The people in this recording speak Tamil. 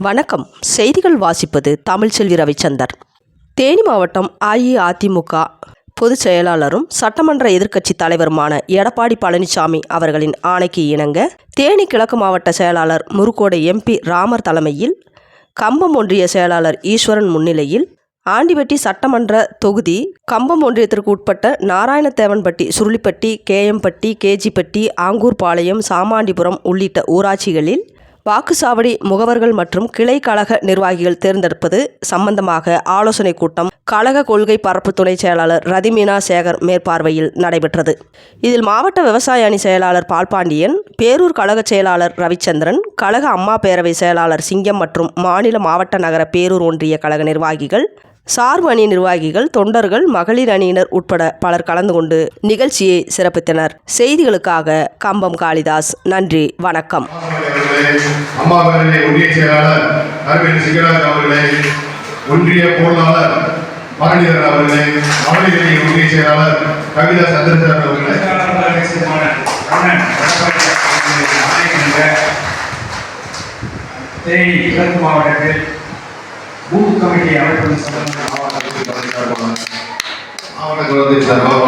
வணக்கம். செய்திகள் வாசிப்பது தமிழ்ச்செல்வி ரவிச்சந்தர். தேனி மாவட்டம் அஇஅதிமுக பொதுச் செயலாளரும் சட்டமன்ற எதிர்க்கட்சி தலைவருமான எடப்பாடி பழனிசாமி அவர்களின் ஆணைக்கு இணங்க தேனி கிழக்கு மாவட்ட செயலாளர் முருகோடை எம்பி ராமர் தலைமையில் கம்பம் ஒன்றிய செயலாளர் ஈஸ்வரன் முன்னிலையில் ஆண்டிவட்டி சட்டமன்ற தொகுதி கம்பம் ஒன்றியத்திற்கு உட்பட்ட நாராயணத்தேவன்பட்டி சுருளிப்பட்டி கேஎம்பட்டி கேஜிப்பட்டி ஆங்கூர்பாளையம் சாமாண்டிபுரம் உள்ளிட்ட ஊராட்சிகளில் வாக்குச்சாவடி முகவர்கள் மற்றும் கிளை கழக நிர்வாகிகள் தேர்ந்தெடுப்பது சம்பந்தமாக ஆலோசனை கூட்டம் கழக கொள்கை பரப்பு துணை செயலாளர் ரதிமீனா சேகர் மேற்பார்வையில் நடைபெற்றது. இதில் மாவட்ட விவசாய அணி செயலாளர் பால்பாண்டியன் பேரூர் கழக செயலாளர் ரவிச்சந்திரன் கழக அம்மா பேரவை செயலாளர் சிங்கம் மற்றும் மாநில மாவட்ட நகர பேரூர் ஒன்றிய கழக நிர்வாகிகள் சார்பு அணி நிர்வாகிகள் தொண்டர்கள் மகளிர் அணியினர் உட்பட பலர் கலந்து கொண்டு நிகழ்ச்சியை சிறப்பித்தனர். செய்திகளுக்காக கம்பம் காளிதாஸ் நன்றி வணக்கம். ஒன்றிய பொருளாளர் பரணிதரன் அவர்களே மகளிர் அணி ஒன்றிய செயலாளர் கவிதா சந்திரசேகரன் அவர்களே. தேனி கிழக்கு மாவட்டத்தில் பூத் கமிட்டி அமைப்பது சம்பந்தமாக ఆవిడ గౌరవించారు బాగా